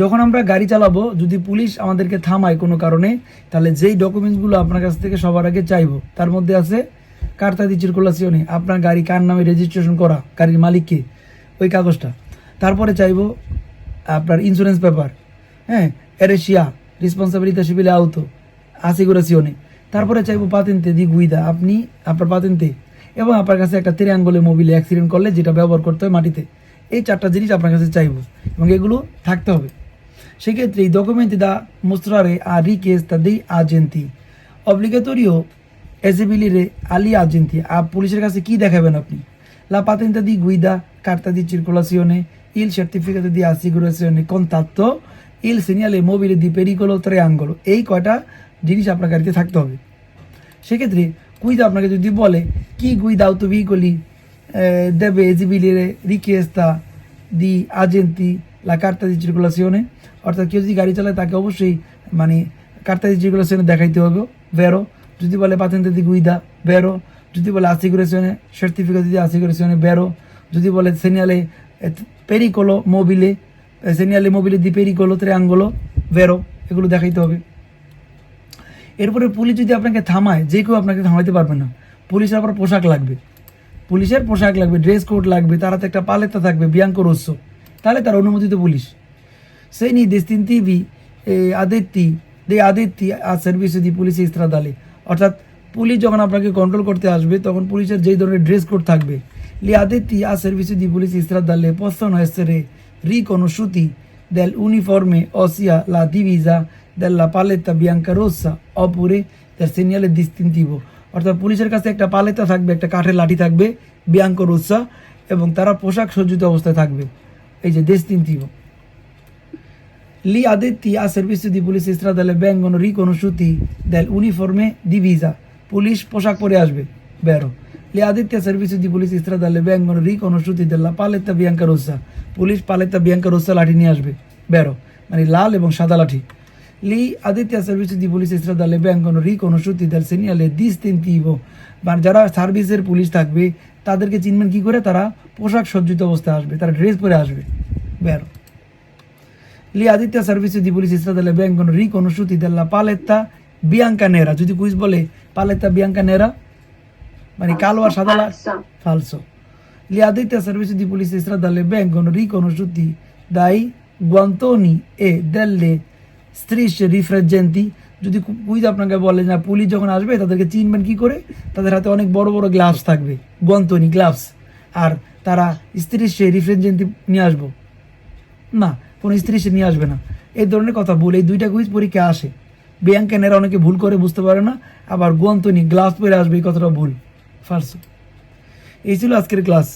যখন আমরা গাড়ি চালাবো, যদি পুলিশ আমাদেরকে থামায় কোনো কারণে, তাহলে যেই ডকুমেন্টসগুলো আপনার কাছ থেকে সবার আগে চাইব, তার মধ্যে আছে কার্তা দি চিরকুলাসিওনে, আপনার গাড়ি কার নামে রেজিস্ট্রেশন করা, গাড়ির মালিককে, ওই কাগজটা। তারপরে চাইব আপনার ইন্স্যুরেন্স পেপার হ্যাঁ এরেশিয়া রেসপন্সাবিলিতা সিভিলে আউতো আসিগুরেসিওনে তারপরে চাইব পাতেন্তে দি গুইদা, আপনি, আপনার পাতেন্তে এবং আপনার কাছে একটা তিরাঙ্গলে মোবিলে অ্যাক্সিডেন্ট করলে, যেটা ব্যবহার করতে হয় মাটিতে। এই চারটা জিনিস আপনার কাছে চাইব, এবং এগুলো থাকতে হবে। সেক্ষেত্রে এই ডকুমেন্টে দা মুস্তারে আর রিকেস দা আজেন্তি আর্জেন্টি। অব্লিগেটরিও এসিবিলি রে আলি আজেন্তি আর পুলিশের কাছে কি দেখাবেন আপনি? লা পাতেন্তা দি গুইদা, কার্তা দি চিরকুলাসিওনে ইল সার্টিফিকেট দি আসিগুরাসিওনে কোন তাত্ত ইল সিনিয়ালে মোবিলে দি পেরিকল ত্রেয়াঙ্গল এই কয়টা জিনিস আপনার গাড়িতে থাকতে হবে। সেক্ষেত্রে গুইদা আপনাকে যদি বলে, কি গুইদা তুমি গলি দেবে এজিবিলি রে রিকেস্তা দি আজেন্তি la carta di circolazione অর্থাৎ কেউ যদি গাড়ি চালায় তাকে অবশ্যই মানে কার্তা দি circolazione দেখাইতে হবে। ভেরো যদি বলে পাতেন্তে দি গুইদা ভেরো। যদি বলে assicurazione certificato di assicurazione ভেরো। যদি বলে segnale eh, pericolo mobile eh, segnale mobile di pericolo triangolo ভেরো এগুলো দেখাইতে হবে। এরপরে পুলিশ যদি আপনাকে থামায় যে কেউ আপনাকে থামাইতে পারবে না পুলিশের আবার পোশাক লাগবে। পুলিশের পোশাক লাগবে ড্রেস কোড লাগবে তার হাতে একটা পালেতা থাকবে বিয়াঙ্ক রস্য তাহলে তার অনুমোদিত পুলিশ। বলিস সেই নির্দেশ তিন তিবি আদিত্যি, দে আদিত্যি আর সার্ভিস দি পুলিশে ইস্তরা দালে অর্থাৎ পুলিশ যখন আপনাকে কন্ট্রোল করতে আসবে, তখন পুলিশের যেই ধরনের ড্রেস কোড থাকবে, লি আদিত্যি আর সার্ভিস দি পুলিশ ইস্তরা দালে পশন হয়েছে রে রি কোনো শ্রুতি দেল ইউনিফর্মে অসিয়া লা দিভিজা দেল লা পালেতা বিয়াঙ্কা রোসা অপুরে তার সিনিয়ালে দিস্তিন দিব অর্থাৎ পুলিশের কাছে একটা পালেতা থাকবে, একটা কাঠের লাঠি থাকবে বিয়াঙ্কা রোসা এবং তারা পোশাক সজ্জিত অবস্থায় থাকবে। এই যে দেশ তিন তিনটিও লি আদিত্য আ সার্ভিস দি পুলিশ ইস্তরা দেয় ব্যাঙ্ক রিক অনুসূতি দেয় ইউনিফর্মে দি ভিসা পুলিশ পোশাক পরে আসবে, বেরো। লি আদিত্য সার্ভিস যদি পুলিশ ইস্তরা দেয় ব্যাঙ্ক রিক অনুসূতি দেলা Paleta Bianca Rosa police Paleta Bianca Rosa লাঠি নিয়ে আসবে, বেরো। মানে লাল এবং সাদা লাঠি। Gli addetti a servizio di polizia stradale vengono riconosciuti del segnale distintivo. মানে যারা সার্ভিসের পুলিশ থাকবে তাদেরকে চিনবেন কি করে তারা পোশাক সজ্জিত অবস্থায় আসবে তারা ড্রেস পরে আসবে বেরো addetti a servizio di polizia stradale vengono riconosciuti della paletta bianca nera. যদি কুইজ বলে পালেত্তা bianca nera মানে কালো আর সাদা লা-. Gli addetti a servizio di polizia stradale vengono riconosciuti dai guantoni e delle strisce rifleggenti যদি কুইজ আপনাকে বলে না, পুলিশ যখন আসবে, তাদেরকে চিনবেন কি করে? তাদের হাতে অনেক বড় বড় গ্লাভস থাকবে, গন্তনি গ্লাভস আর তারা স্ত্রীর রিফ্রেজেন্টি নিয়ে আসব। না, কোনো স্ত্রী সে নিয়ে আসবে না। এই ধরনের কথা ভুল। এই দুইটা কুইজ পরীক্ষা আসে। ব্যাংকেনেরা অনেকে ভুল করে, বুঝতে পারে না। আবার গন্তনি গ্লাভস পরে আসবে, এই কথাটা ভুল। ফার্স্ট এই ছিল আজকের ক্লাস